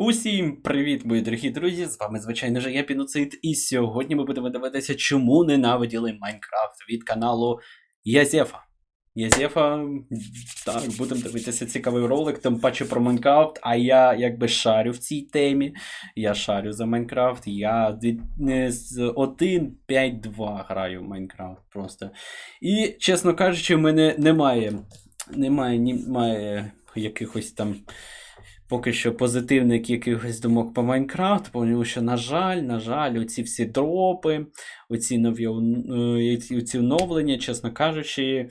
Усім привіт, мої дорогі друзі! З вами, звичайно ж, я Піноцид, і сьогодні ми будемо дивитися, чому ненавиділи Майнкрафт від каналу Язефа. Язефа, так, будемо дивитися цікавий ролик, тим паче про Майнкрафт, а я якби шарю в цій темі. Я шарю за Майнкрафт, я з 1.5.2 граю в Майнкрафт просто. І, чесно кажучи, в мене немає, немає, немає якихось там поки що позитивних якихось думок по Майнкрафт, тому що, на жаль, на жаль, оці всі дропи, оці нові е, оці оновлення, чесно кажучи,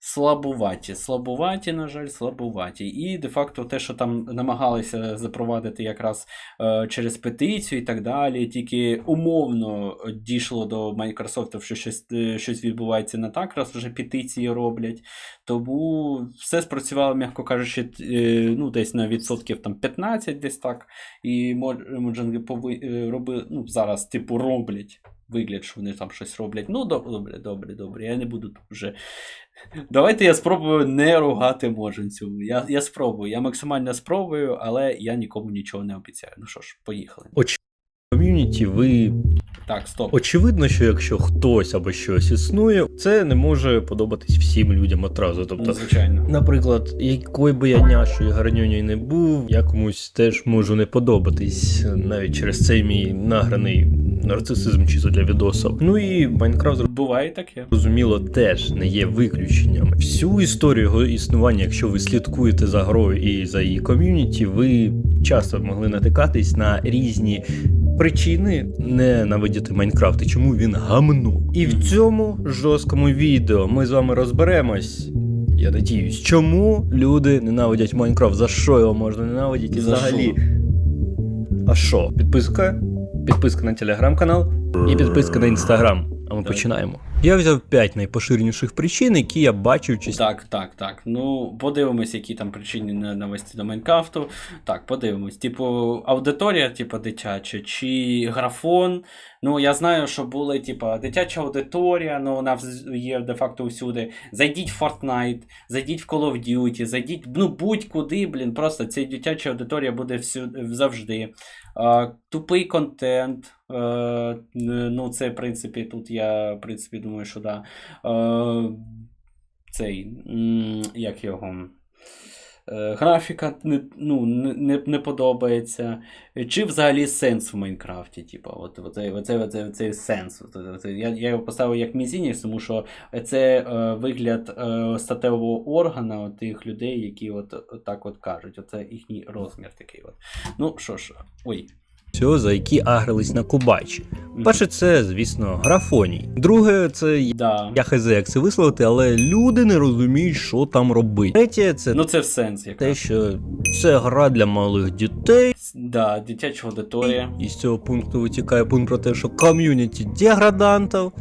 слабуваті. Слабуваті, на жаль, слабуваті. І де-факто те, що там намагалися запровадити якраз е, через петицію і так далі, тільки умовно дійшло до Microsoft, що щось, е, щось відбувається не так, раз вже петиції роблять. Тому все спрацювало, м'яко кажучи, е, ну, десь на відсотків там 15, десь так. І моджинги пови... е, роби... ну, зараз, типу, роблять. Вигляд, що вони там щось роблять. Ну, доб- добре, добре, добре. Я не буду тут вже. Давайте я спробую не ругати моджанцю. Я, я спробую, я максимально спробую, але я нікому нічого не обіцяю. Ну що ж, поїхали. ком'юніті, ви Так, стоп. очевидно, що якщо хтось або щось існує, це не може подобатись всім людям одразу. Ну, Тобто, звичайно. наприклад, якою би я няшою гарньоню не був, я комусь теж можу не подобатись, навіть через цей мій награний нарцисизм чисто для відосів. Ну і Майнкрафт Буває таке. Зрозуміло, теж не є виключенням. Всю історію його існування, якщо ви слідкуєте за грою і за її ком'юніті, ви часто могли натикатись на різні причини ненавидіти Майнкрафт і чому він гамно. І в цьому жорсткому відео ми з вами розберемось. Я надіюсь, чому люди ненавидять Майнкрафт, за що його можна ненавидіти і За взагалі. А що? Підписка? Підписка на телеграм-канал і підписка на інстаграм. А ми Так. починаємо. Я взяв 5 найпоширеніших причин, які я бачив частіше. Так, так, так. Ну, подивимось, які там причини ненависті до Майнкрафту. Так, подивимось. Типу, аудиторія, типу, дитяча, чи графон. Ну, я знаю, що були, типу, дитяча аудиторія, ну вона є де-факто всюди. Зайдіть в Fortnite, зайдіть в Call of Duty, зайдіть, ну, будь-куди, блін, просто ця дитяча аудиторія буде всюди, завжди. Тупий контент. Е, ну, це, в принципі, тут я, в принципі, думаю, що да. Е, цей, як його. Е, Графіка не, ну, не, не, подобається. Чи взагалі сенс в Майнкрафті? Типу, от, оцей, оцей, оцей, оцей сенс. Оцей, я, я його поставив як мізінець, тому що це е, вигляд е, статевого органа тих людей, які от, от так от кажуть. Оце їхній розмір такий. От. Ну що ж, ой. Всього, за які агрились на Кубач. Перше, це, звісно, графоній. Друге, це Да. я хз, як це висловити, але люди не розуміють, що там робити. Третє, це Ну це в сенс те, що це гра для малих дітей. Да, дитяча аудиторія. І з цього пункту витікає пункт про те, що ком'юніті деградантів.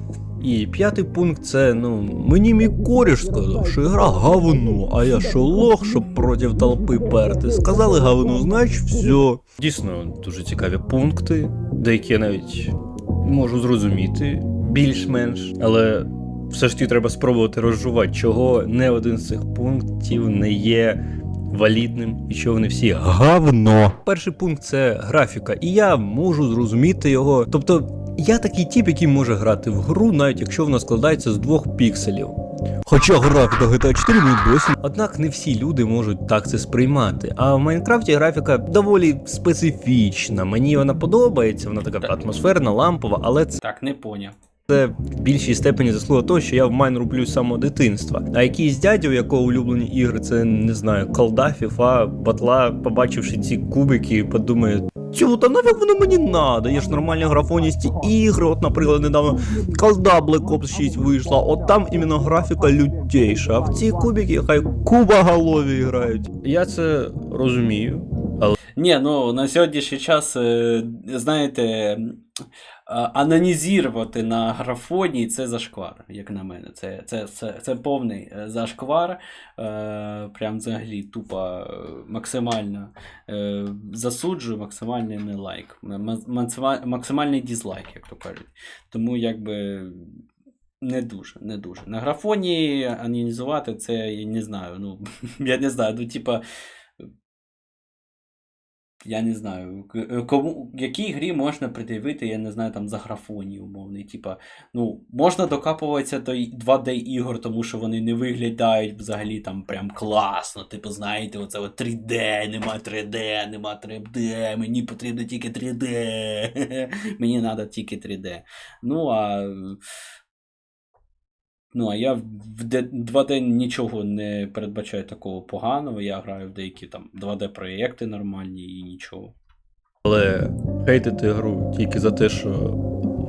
І п'ятий пункт це, ну, мені мій коріш сказав, що гра говно, а я що лох, щоб проти толпи перти. Сказали говно, значить все. Дійсно, дуже цікаві пункти, деякі я навіть можу зрозуміти більш-менш, але все ж таки треба спробувати розжувати, чого не один з цих пунктів не є валідним і що вони всі говно. Перший пункт це графіка, і я можу зрозуміти його. Тобто, я такий тіп, який може грати в гру, навіть якщо вона складається з двох пікселів. Хоча графіка GTA 4 мені досі. Однак не всі люди можуть так це сприймати. А в Майнкрафті графіка доволі специфічна. Мені вона подобається, вона така атмосферна, лампова, але це Так, не поняв. Це в більшій степені заслуга того, що я в майн роблю з самого дитинства. А якийсь дядя, у якого улюблені ігри, це не знаю, колда, фіфа, батла, побачивши ці кубики, подумає. Чому та нафіг воно мені надо? Є ж нормальні графоністі ігри. От, наприклад, недавно колда Black Ops 6 вийшла, от там іменно графіка лютейша. А в ці кубики хай кубоголові грають. Я це розумію. Ні, ну на сьогоднішній час, е, знаєте, анонізувати на графоні це зашквар, як на мене. Це, це, це, це повний е, зашквар. Е, прям взагалі тупо е, максимально е, засуджую, максимальний не лайк. Максимальний дізлайк, як то кажуть. Тому якби. Не дуже, не дуже. На графоні анонізувати це я не знаю. Ну, я не знаю. Ну, типа, я не знаю, е, кому, якій грі можна пред'явити, я не знаю, там за графонію умовний. Типа, ну, можна докапуватися до 2D ігор, тому що вони не виглядають взагалі там прям класно. Типу, знаєте, оце от 3D, нема 3D, нема 3D, мені потрібно тільки 3D. Мені треба тільки 3D. Ну, а. Ну, а я в де- 2D нічого не передбачаю такого поганого. Я граю в деякі там 2D-проєкти нормальні і нічого. Але хейтити гру тільки за те, що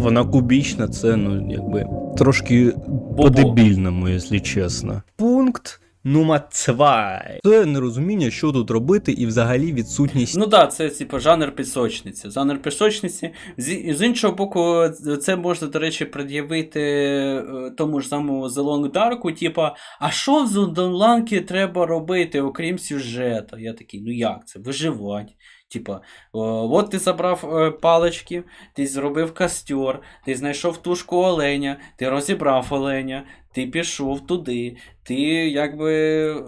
вона кубічна, це ну якби трошки по-дебільному, якщо чесно. Пункт номер 2. Це нерозуміння, що тут робити, і взагалі відсутність Ну так, да, це типу жанр пісочниці. Жанр пісочниці. З, з іншого боку, це можна, до речі, пред'явити е, тому ж самому The Long Dark, типа, а що в Зондонланки треба робити, окрім сюжету? Я такий, ну як це? Виживати. Типа, от ти забрав е, палички, ти зробив костер, ти знайшов тушку оленя, ти розібрав оленя, ти пішов туди, ти якби е,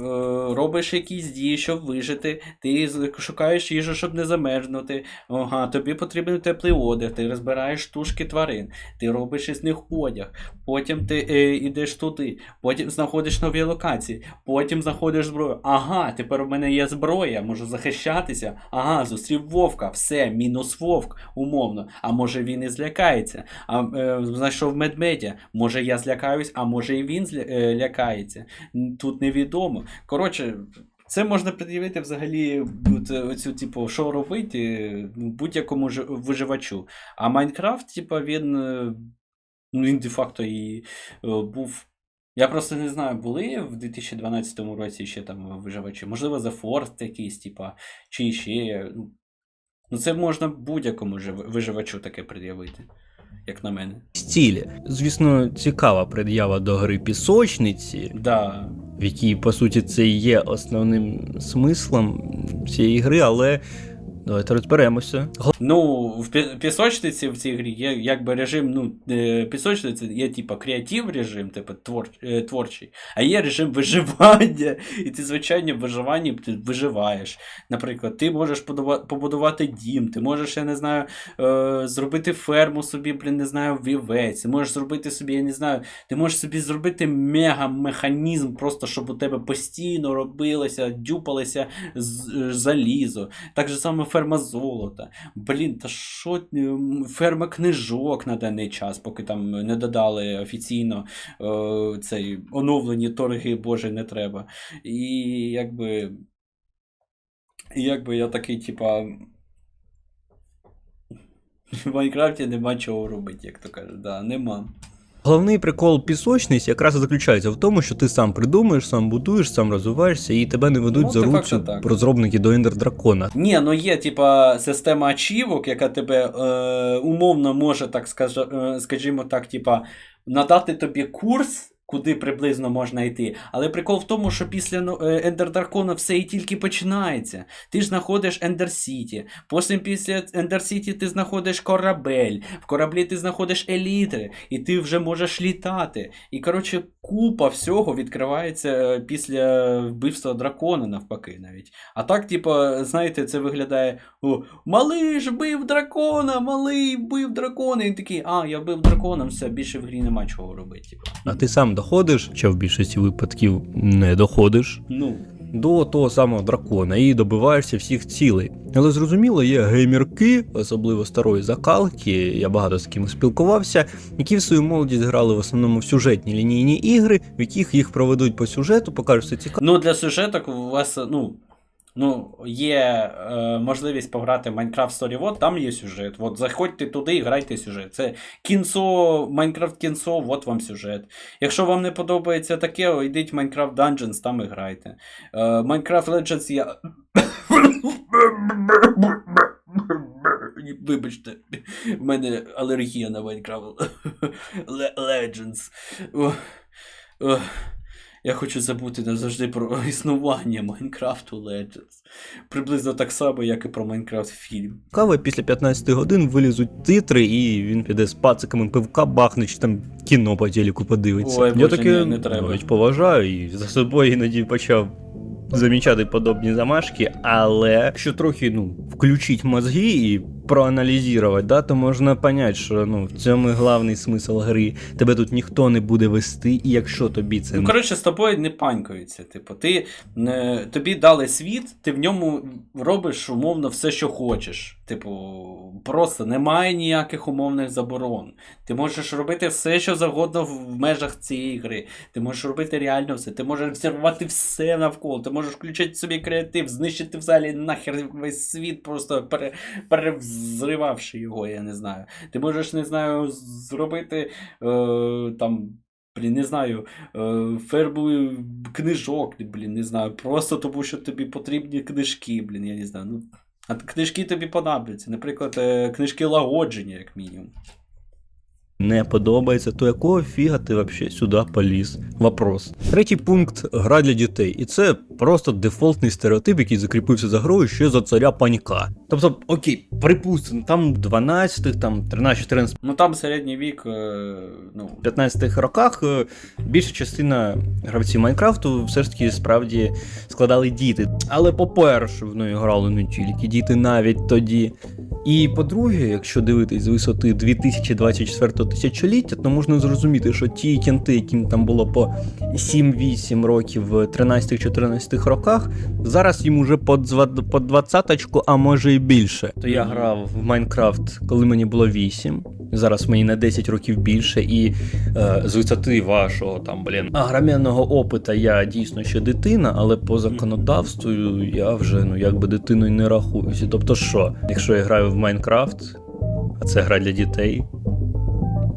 робиш якісь дії, щоб вижити, ти шукаєш їжу, щоб не замерзнути. Ага, тобі потрібен теплий одяг, ти розбираєш тушки тварин, ти робиш із них одяг, потім ти е, йдеш туди, потім знаходиш нові локації, потім знаходиш зброю. Ага, тепер у мене є зброя, можу захищатися. Ага, зустрів вовка, все, мінус вовк, умовно. А може він і злякається. А е, знайшов медмедя, може я злякаюсь, а може і він зля, е. Тут невідомо. Коротше. Це можна пред'явити взагалі оцю, типу, що робити ну, будь-якому виживачу. А Майнкрафт, типу, він, е, ну, він де-факто і е, був. Я просто не знаю, були в 2012 році ще там виживачі. Можливо, The Forest якийсь, типа, чи ще. Ну, ну це можна будь-якому виживачу таке пред'явити, як на мене. стілі. Звісно, цікава пред'ява до гри пісочниці, Да. в якій, по суті, це і є основним смислом цієї гри, але давайте розберемося. Ну, в пісочниці в цій грі є якби режим, ну, е, пісочниці є типа креатив режим, типу твор, е, творчий, а є режим виживання, і ти, звичайно, в виживанні ти виживаєш. Наприклад, ти можеш побудувати дім, ти можеш, я не знаю, е, зробити ферму собі, блін, не знаю, вівець, ти можеш зробити собі, я не знаю, ти можеш собі зробити мега-механізм, просто щоб у тебе постійно робилося, дюпалося з- залізо. Так же саме ферма золота. Блін, та що ферма книжок на даний час, поки там не додали офіційно е, цей оновлені торги, боже, не треба. І якби. І якби я такий, типа. В Майнкрафті нема чого робити, як то кажуть. Да, нема. Головний прикол пісочниць якраз і заключається в тому, що ти сам придумаєш, сам будуєш, сам розвиваєшся, і тебе не ведуть Ну, за де-факто розробники до Ендер Дракона. Ні, ну є, типа, система ачівок, яка тебе е, умовно може, так е, скажімо так, типа, надати тобі курс. Куди приблизно можна йти. Але прикол в тому, що після ну, Ендер Дракона все і тільки починається. Ти ж знаходиш Ендер Сіті. Потім після Ендер Сіті ти знаходиш корабель. В кораблі ти знаходиш елітри, і ти вже можеш літати. І коротше, купа всього відкривається е, після вбивства дракона, навпаки, навіть. А так, типу, знаєте, це виглядає: о, малий ж бив дракона, малий бив дракона. І він такий, а, я бив драконом, все, більше в грі нема чого робити. Типа. А ти сам доходиш, чи в більшості випадків не доходиш. Ну, До того самого дракона і добиваєшся всіх цілей. Але зрозуміло, є геймерки, особливо старої закалки, я багато з ким спілкувався, які в свою молодість грали в основному в сюжетні лінійні ігри, в яких їх проведуть по сюжету, покажуть все цікаво. ну для сюжеток у вас, ну. Ну, є е, можливість пограти в Minecraft Story Mode, там є сюжет. От заходьте туди і грайте сюжет. Це кінцо, Minecraft кінцо, от вам сюжет. Якщо вам не подобається таке, йдіть в Minecraft Dungeons, там і грайте. Е, Minecraft Legends я. Вибачте, в мене алергія на Minecraft Le- Legends. Я хочу забути назавжди про існування Майнкрафту Legends. Приблизно так само, як і про Майнкрафт фільм. Цікаво, після 15 годин вилізуть титри, і він піде з пациками пивка бахне, чи там кіно по телеку подивиться. Ой, я таке не треба. навіть поважаю і за собою іноді почав замічати подобні замашки, але якщо трохи ну, включити мозги і проаналізувати, да, то можна понять, що ну, в цьому і головний смисл гри. Тебе тут ніхто не буде вести, і якщо тобі це Ну, коротше, з тобою не панькаються. Типу, ти не, тобі дали світ, ти в ньому робиш умовно все, що хочеш. Типу, просто немає ніяких умовних заборон. Ти можеш робити все, що завгодно в межах цієї гри. Ти можеш робити реально все. Ти можеш взірвати все навколо. Ти можеш включити собі креатив, знищити взагалі нахер весь світ, просто пере, перевзривавши його, я не знаю. Ти можеш, не знаю, зробити е, там. Блін, не знаю, е, книжок, блін, не знаю. Просто тому, що тобі потрібні книжки, блін, я не знаю. Ну, а книжки тобі понадобляться. Наприклад, е, книжки лагодження, як мінімум. Не подобається, то якого фіга ти вообще сюди поліз? Вопрос. Третій пункт гра для дітей. І це просто дефолтний стереотип, який закріпився за грою ще за царя паніка. Тобто, окей, припустимо, там 12, там 13, 14, Ну там середній вік, е, ну. 15 роках е, більша частина гравців Майнкрафту все ж таки справді складали діти. Але по-перше, в неї грали не тільки діти навіть тоді. І по-друге, якщо дивитись з висоти 2024 тисячоліття, то можна зрозуміти, що ті кінти, яким там було по 7-8 років в 13-14 роках, зараз їм уже по 20 по 20 а може і більше. То я грав в Майнкрафт, коли мені було 8. Зараз мені на 10 років більше, і е, з висоти вашого там, блін, агромянного опита я дійсно ще дитина, але по законодавству я вже ну якби дитиною не рахуюся. Тобто, що, якщо я граю в Майнкрафт, а це гра для дітей.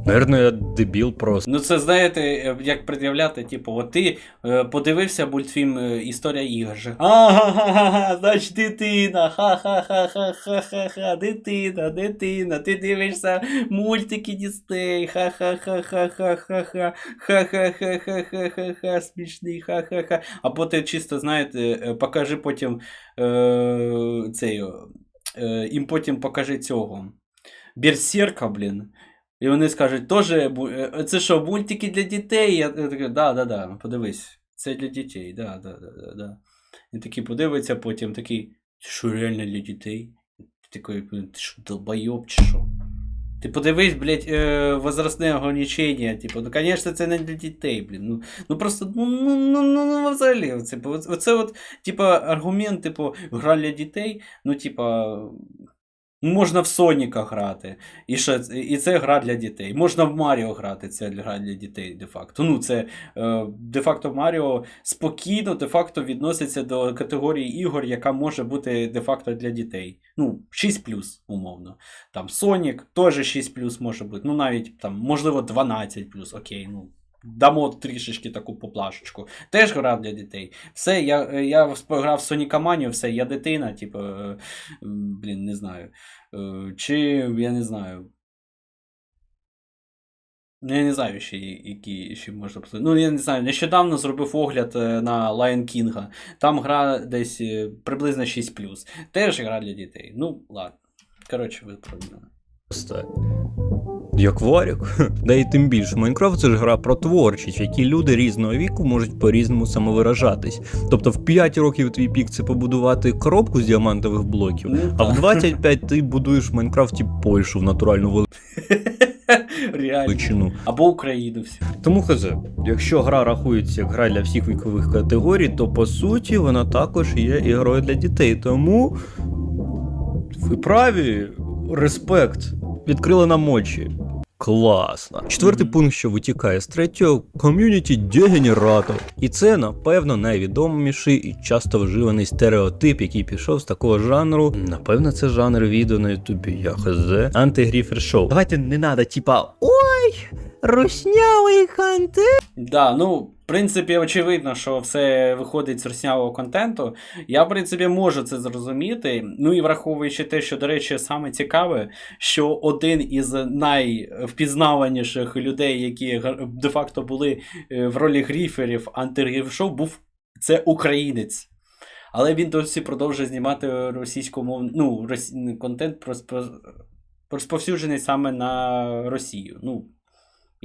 Наверно, я дебіл просто. Ну, це знаєте, е, як пред'являти, типу, от ти е, подивився мультфільм е, Історія ігор. Ага, значить дитина, ха-ха-ха-ха-ха-ха-ха, дитина, дитина, ти дивишся мультики дітей, ха-ха-ха-ха-ха-ха-ха, ха-ха-ха-ха-ха-ха, смішний, ха-ха-ха. Або ти чисто, знаєте, е, покажи потім е, цей, е, їм потім покажи цього. Берсерка, блін. І вони скажуть, теж, бу- е, це що, мультики для дітей? Я, такий, да, да, да, подивись, це для дітей, да, да, да, да, да. І такий подивиться потім, такий, що реально для дітей? Ти такий, ти що, долбойоб чи що? Ти подивись, блядь, е, возрастне ограничення, типу, ну, звісно, це не для дітей, блін. Ну, ну просто, ну, ну, ну, ну, ну взагалі, оце, оце от, типа, аргумент, типу, гра для дітей, ну, типа, можна в Соніка грати. І, що, це- і це гра для дітей. Можна в Маріо грати, це гра для дітей, де-факто. Ну, це е, де-факто Маріо спокійно, де-факто відноситься до категорії ігор, яка може бути де-факто для дітей. Ну, 6 умовно. Там Сонік теж 6 може бути. Ну, навіть там, можливо, 12 окей, ну. Дамо трішечки таку поплашечку. Теж гра для дітей. Все, я, я грав в Сонікаманію, все, я дитина, типу, е, блін, не знаю. Е, Чи я не знаю. Ну, Я не знаю, ще які ще можна. Ну, я не знаю, нещодавно зробив огляд е, на Lion King. Там гра десь е, приблизно 6 Теж гра для дітей. Ну, ладно. Коротше, ви. Просто. Як варік. Да і тим більше, Майнкрафт це ж гра про творчість, в якій люди різного віку можуть по-різному самовиражатись. Тобто в 5 років твій пік це побудувати коробку з діамантових блоків, Ну, а в 25 ти будуєш в Майнкрафті Польщу в натуральну Реально. величину. Або Україну всю. Тому хз, якщо гра рахується як гра для всіх вікових категорій, то по суті вона також є і грою для дітей. Тому ви праві, респект. Відкрили нам очі. Класно. Четвертий пункт, що витікає з третього ком'юніті дегенератор. І це, напевно, найвідоміший і часто вживаний стереотип, який пішов з такого жанру. Напевно, це жанр відео на Ютубі, я хз. Антигріфер шоу. Давайте не надо, типа, ой, руснявий контент. Да, ну, принципі, очевидно, що все виходить з роснявого контенту. Я, в принципі, можу це зрозуміти. Ну і враховуючи те, що, до речі, саме цікаве, що один із найвпізнаваніших людей, які де-факто були е, в ролі гріферів антигріф-шоу, був це українець. Але він досі продовжує знімати російськомовний ну, рос... контент про... розповсюджений саме на Росію. Ну,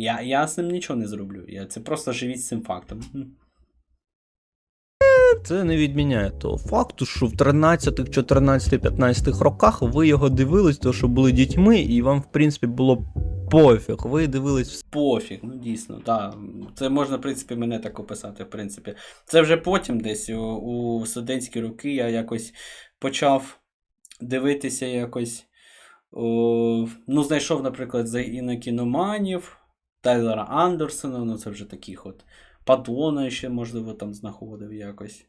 я, я з ним нічого не зроблю. Я, це просто живіть з цим фактом. Це не відміняє того факту, що в 13, 14, 15 роках ви його дивились, то що були дітьми, і вам, в принципі, було пофіг. Ви дивились Пофіг, ну дійсно, так. Це можна, в принципі, мене так описати, в принципі. Це вже потім десь у, у студентські роки я якось почав дивитися якось. О, ну, знайшов, наприклад, за інокіноманів, Тайлера Андерсона, ну це вже таких от. Патона ще, можливо, там знаходив якось.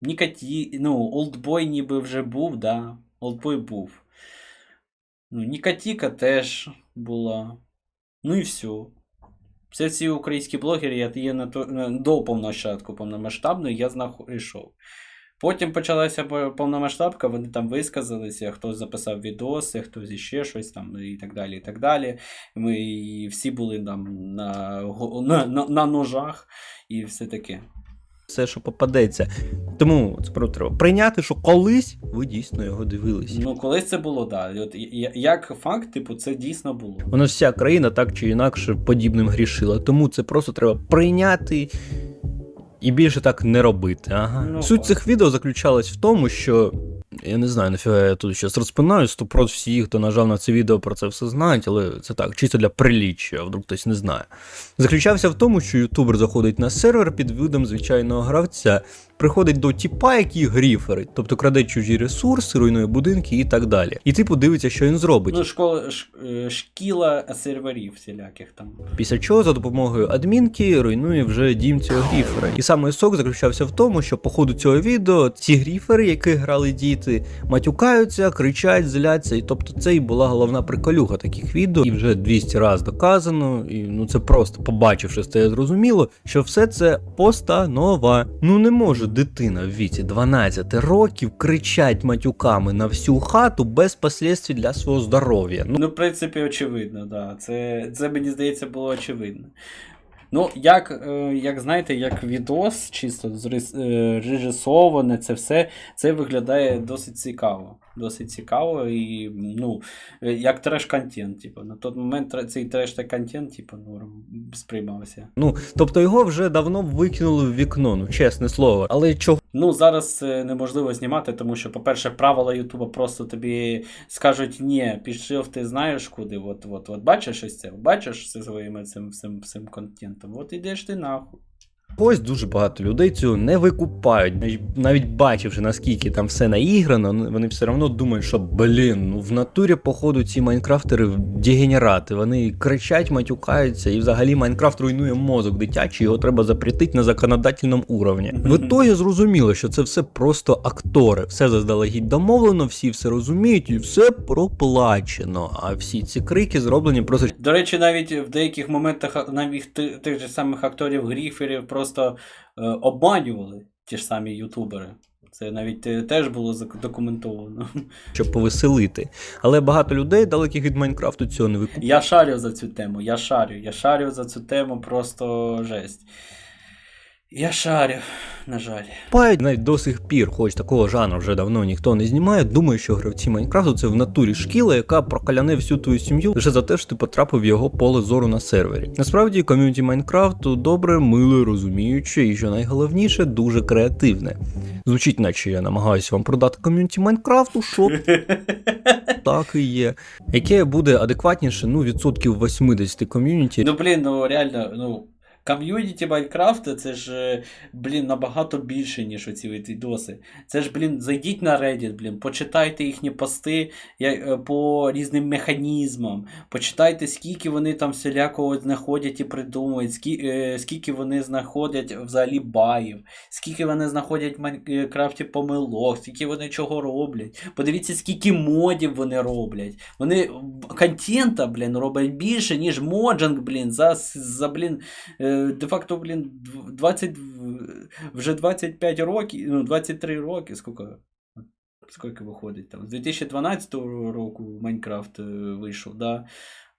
Нікаті, ну, Олдбой ніби вже був, да. Олдбой був. Ну, Нікатіка теж була. Ну і все. Все ці українські блогери, я є на то, до повномасштабної, я знайшов. Потім почалася повномасштабка, вони там висказалися, хтось записав відоси, хтось іще щось там, і так далі. і так далі. Ми всі були там на, на, на, на ножах і все таке. все, що попадеться. Тому справді треба прийняти, що колись ви дійсно його дивились. Ну, колись це було, так. Да. От, як факт, типу, це дійсно було. У нас вся країна так чи інакше подібним грішила, тому це просто треба прийняти і більше так не робити. Ага. Ну, Суть цих відео заключалась в тому, що. Я не знаю, нафіга я тут зараз розпинаю, про всі, хто нажав на це відео, про це все знають, але це так, чисто для приліччя, а вдруг хтось не знає. Заключався в тому, що ютубер заходить на сервер під видом звичайного гравця, приходить до тіпа, який гріферить, тобто краде чужі ресурси, руйнує будинки і так далі. І типу дивиться, що він зробить. Ну, школа, е, шкіла серверів всіляких там. Після чого за допомогою адмінки руйнує вже дім цього гріфера. І саме сок заключався в тому, що по ходу цього відео ці гріфери, яких грали діти, матюкаються, кричать, зляться. І тобто це і була головна приколюха таких відео. І вже 200 разів доказано. І ну це просто побачивши стає зрозуміло, що все це постанова. Ну не може дитина в віці 12 років кричать матюками на всю хату без последствій для свого здоров'я. Ну Ну, в принципі, очевидно, да. Це, це мені здається, було очевидно. Ну, як, е, як знаєте, як відос, чисто зрис- е, режисоване, це все, це виглядає досить цікаво. Досить цікаво і, ну, е, як треш-контент. Типу, на той момент цей треш та контент, типу, норм сприймався. Ну, тобто його вже давно викинули в вікно, ну чесне слово. Але чого Ну, зараз неможливо знімати, тому що, по-перше, правила Ютуба просто тобі скажуть, ні, пішов, ти знаєш куди. От, от, от бачиш ось це, бачиш зі своїм цим, цим, цим контентом. От ідеш ти нахуй. Ось дуже багато людей цього не викупають. Навіть- бачивши, наскільки там все наіграно, ну, вони все одно думають, що блін, ну в натурі, походу, ці майнкрафтери дегенерати. Вони кричать, матюкаються, і взагалі Майнкрафт руйнує мозок дитячий, його треба запретити на законодательному уровні. В ітогі зрозуміло, що це все просто актори. Все заздалегідь домовлено, всі все розуміють і все проплачено. А всі ці крики зроблені просто До речі, навіть в деяких моментах навіть тих же самих акторів гріферів просто е, обманювали ті ж самі ютубери. Це навіть е, теж було задокументовано. щоб повеселити. Але багато людей, далеких від Майнкрафту, цього не викупили. Я шарю за цю тему, я шарю, я шарю за цю тему просто жесть. Я шарю, на жаль. Навіть до сих пір, хоч такого жанру вже давно ніхто не знімає, думаю, що гравці Майнкрафту це в натурі шкіла, яка прокаляне всю твою сім'ю лише за те, що ти потрапив в його поле зору на сервері. Насправді, ком'юніті Майнкрафту добре, миле, розуміюче і що найголовніше, дуже креативне. Звучить, наче я намагаюся вам продати ком'юніті Майнкрафту, що так і є. Яке буде адекватніше, ну, відсотків 80 ком'юніті. Ну, блін, ну реально, ну. Ком'юніті Майнкрафта це ж, е, блін, набагато більше, ніж оці відоси. Це ж, блін, зайдіть на Reddit, блін, почитайте їхні пости е, по різним механізмам, почитайте, скільки вони там всілякого знаходять і придумують, скільки, е, вони знаходять взагалі багів, скільки вони знаходять в Майнкрафті помилок, скільки вони чого роблять. Подивіться, скільки модів вони роблять. Вони контента, блін, роблять більше, ніж моджинг, блін, за, за блін, де-факто, блін, дв- 20, вже 25 років, ну, 23 роки, скільки? Скільки виходить там? З 2012 року Майнкрафт е, вийшов, да?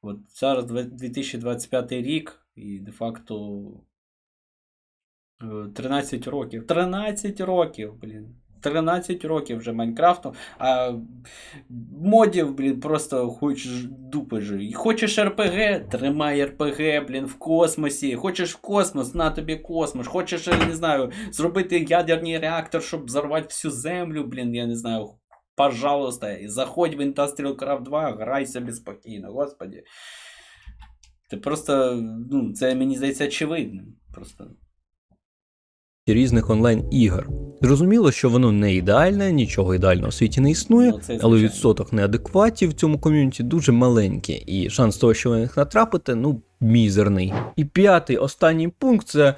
От зараз 2025 рік, і де-факто е, 13 років. 13 років, блін. 13 років вже Майнкрафту, а модів, блін, просто хочеш дупи жи. Хочеш РПГ, тримай РПГ, блін, в космосі. Хочеш в космос, на тобі космос. Хочеш, я не знаю, зробити ядерний реактор, щоб взорвати всю землю, блін, я не знаю. Пожалуйста, заходь в Industrial Craft 2, грай собі спокійно, господі. Це просто, ну, це мені здається очевидним. Просто. Різних онлайн-ігор. Зрозуміло, що воно не ідеальне, нічого ідеального в світі не існує, Ну, але відсоток неадекватів в цьому ком'юніті дуже маленький, і шанс того, що ви на них натрапите, ну, мізерний. І п'ятий, останній пункт це.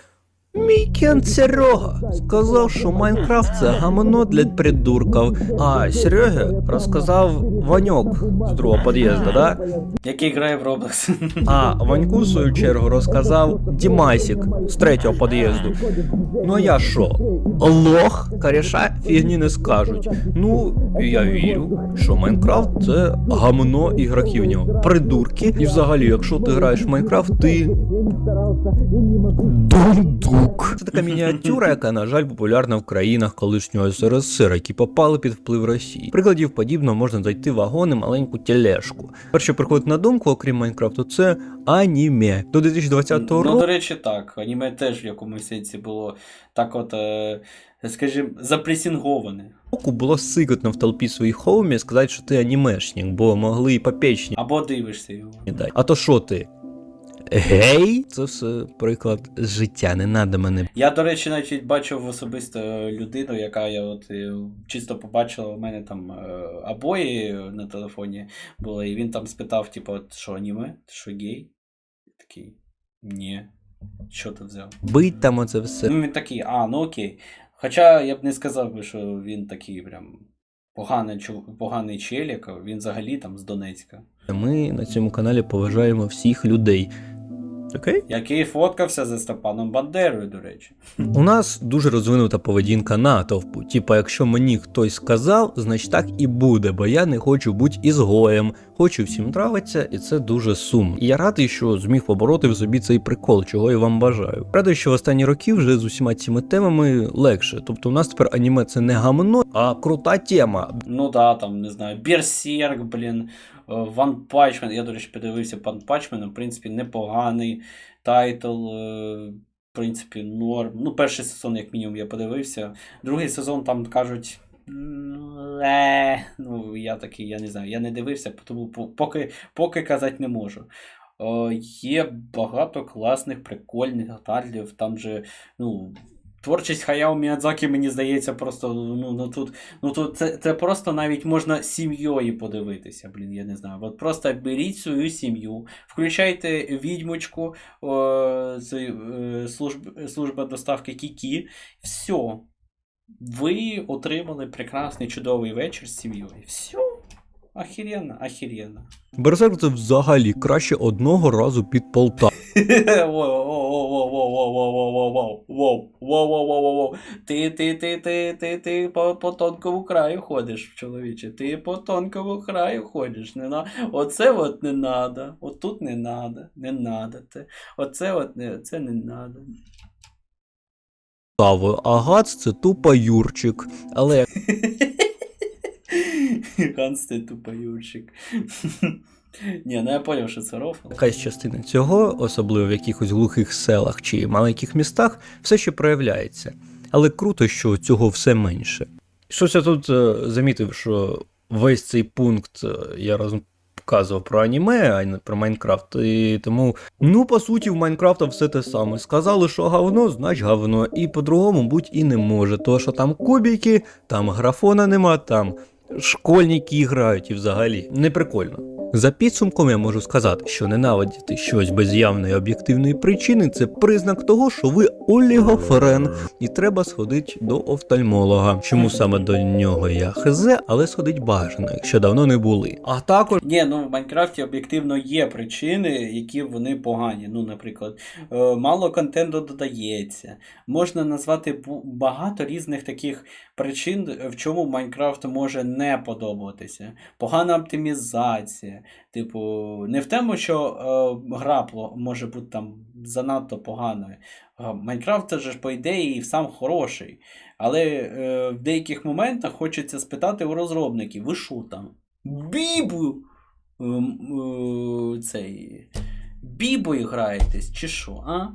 Мій кент Серега сказав, що Майнкрафт це гамно для придурків. А Сереге розказав Ваньок з другого під'їзду, да? Який грає в Roblox. А Ваньку, в свою чергу, розказав Дімасік з третього під'їзду. Ну а я що? Лох, коріша фігні не скажуть. Ну, я вірю, що Майнкрафт це гамно ігроків нього. Придурки. І взагалі, якщо ти граєш в Майнкрафт, ти. Дундук. Це така мініатюра, яка, на жаль, популярна в країнах колишнього СРСР, які попали під вплив Росії. Прикладів подібного можна знайти вагони маленьку тележку. Перше приходить на думку, окрім Майнкрафту, це аніме. До 2020 року. Ну, до речі, так. Аніме теж в якомусь сенсі було так от, е, скажімо, запресінговане. року було сикотно в толпі своїх хоумі сказати, що ти анімешник, бо могли і попечні Або дивишся його. А то що ти? Гей? Це все приклад життя, не надо мене. Я, до речі, навіть бачив особисто людину, яка я от е, чисто побачила у мене там е, обої на телефоні були, і він там спитав, типу, що аніме? Що гей? Я Такий. Ні. Що ти взяв? Бить там оце все. Ну він такий, а, ну окей. Хоча я б не сказав би, що він такий прям поганий, чу- поганий челік, він взагалі там з Донецька. Ми на цьому каналі поважаємо всіх людей. Окей? Який фоткався за Степаном Бандерою, до речі. У нас дуже розвинута поведінка натовпу. Типа, якщо мені хтось сказав, значить так і буде, бо я не хочу бути ізгоєм, хочу всім нравиться, і це дуже сумно. І я радий, що зміг побороти в собі цей прикол, чого я вам бажаю. Радий, що в останні роки вже з усіма цими темами легше. Тобто, у нас тепер аніме це не гамно, а крута тема. Ну да, там, не знаю, Берсерк, блін, Ван Пачмен. Я, до речі, подивився Ван Пачмена, в принципі, непоганий тайтл. е, В принципі, норм. Ну, перший сезон, як мінімум, я подивився. Другий сезон там кажуть. «М, е». Ну, я такий, я не знаю, я не дивився, тому поки, поки казати не можу. Е, Є багато класних, прикольних деталів. Там же, ну, творчість Хаяо Міядзакі, мені здається, просто ну, ну тут Ну тут це, це просто навіть можна сім'єю подивитися, блін, я не знаю. От просто беріть свою сім'ю, включайте відьмочку, о, цей, е, служб, служба доставки Кікі. Все. Ви отримали прекрасний чудовий вечір з сім'єю. Все. Охеренно, охеренно. Берсерк це взагалі краще одного разу під воу, воу, воу, воу, воу, воу. Ти, ти, ти, ти, ти, ти по, по тонкому краю ходиш, чоловіче. Ти по тонкому краю ходиш. Не на... Оце от не надо. Отут не надо. Не надо. Те. Оце от не, це не надо. Стави, а Гац це тупо Юрчик. Але Ганс це тупо Юрчик. Ні, ну я поняв, що це рофл. якась частина цього, особливо в якихось глухих селах чи маленьких містах, все ще проявляється. Але круто, що цього все менше. Щось я тут е, замітив, що весь цей пункт е, я розказував про аніме, а не про Майнкрафт. І тому, ну, по суті, в Майнкрафта все те саме. Сказали, що говно, значить говно. І по-другому будь і не може. То, що там кубики, там графона нема, там школьники грають і взагалі не прикольно. За підсумком я можу сказати, що ненавидіти щось без явної об'єктивної причини це признак того, що ви олігофрен, і треба сходити до офтальмолога. Чому саме до нього я хз, але сходить бажано, якщо давно не були. А також Ні, ну в Майнкрафті об'єктивно є причини, які вони погані. Ну, наприклад, е, мало контенту додається. Можна назвати багато різних таких причин, в чому Майнкрафт може не подобатися. Погана оптимізація. Типу, не в тому, що е, гра може бути там занадто поганою. Е, Майнкрафт це ж, по ідеї, сам хороший. Але е, в деяких моментах хочеться спитати у розробників: ви що там? Бібу! ем, е, цей, Бібою граєтесь, чи що, а?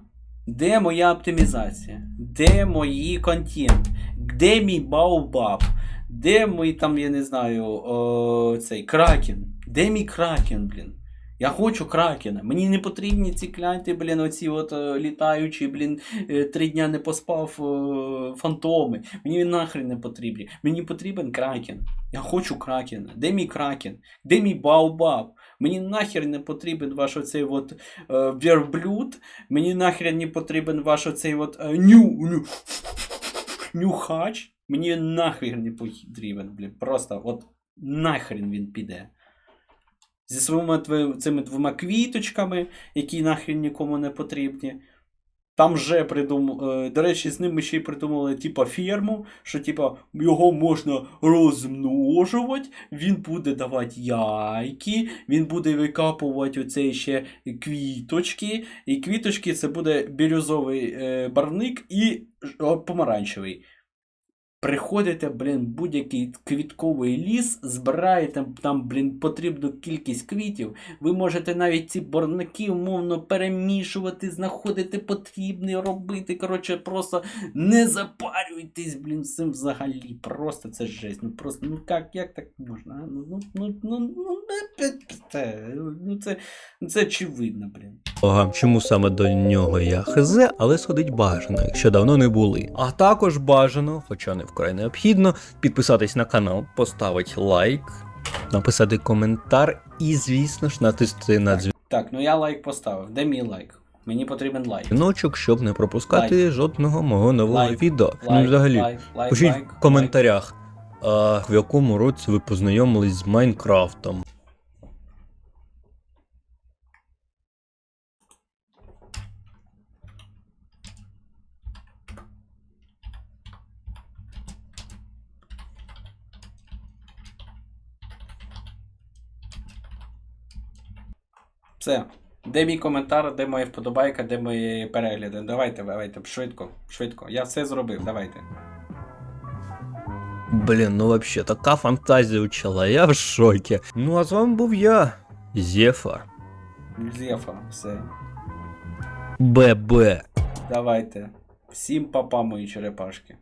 Де моя оптимізація? Де мої контент? Де мій баубаб? Де мій там, я не знаю, о, цей кракен? Де мій кракен, блін? Я хочу кракена. Мені не потрібні ці кляті, блін, оці от е, літаючі, блін, е, три дня не поспав е, фантоми. Мені нахрен не потрібні. Мені потрібен кракен. Я хочу кракена. Де мій кракен? Де мій баубаб? Мені нахер не потрібен ваш оцей от е, верблюд. Мені нахрен не потрібен ваш оцей от е, ню, ню, нюхач. Мені нахер не потрібен, блін. Просто от нахрен він піде. Зі своїми цими двома квіточками, які нахрен нікому не потрібні. Там вже придумали, до речі, з ним ми ще й придумали типа ферму, що типа його можна розмножувати, він буде давати яйки, він буде викапувати оцей ще квіточки. І квіточки це буде бірюзовий е, барник і помаранчевий. Приходите, блін, будь-який квітковий ліс, збираєте там, блін, потрібну кількість квітів. Ви можете навіть ці барники умовно перемішувати, знаходити потрібне, робити. Коротше, просто не запарюйтесь, блін, цим взагалі. Просто це жесть. Ну просто, ну як, як так можна? а? Ну, ну, ну, ну, ну, це, ну це очевидно, блін. Ага, чому саме до нього я хз, але сходить бажано, якщо давно не були. А також бажано, хоча не вкрай необхідно, підписатись на канал, поставити лайк, написати коментар і, звісно ж, натисти на Так, ну я лайк поставив. Де мій лайк? Мені потрібен лайк. дзвіночок, щоб не пропускати жодного мого нового Лайк, відео. ну, Лайк, взагалі, лайк, лайк, пишіть лайк, в коментарях, а, в якому році ви познайомились з Майнкрафтом. Все. Де мій коментар, де моя вподобайка, де мої перегляди? Давайте, давайте, швидко, швидко. Я все зробив, давайте. Блін, ну вообще, така фантазія у чола, я в шокі. Ну а з вами був я, Зефар. Зефа, все. ББ. Давайте. Всім папа, мої черепашки.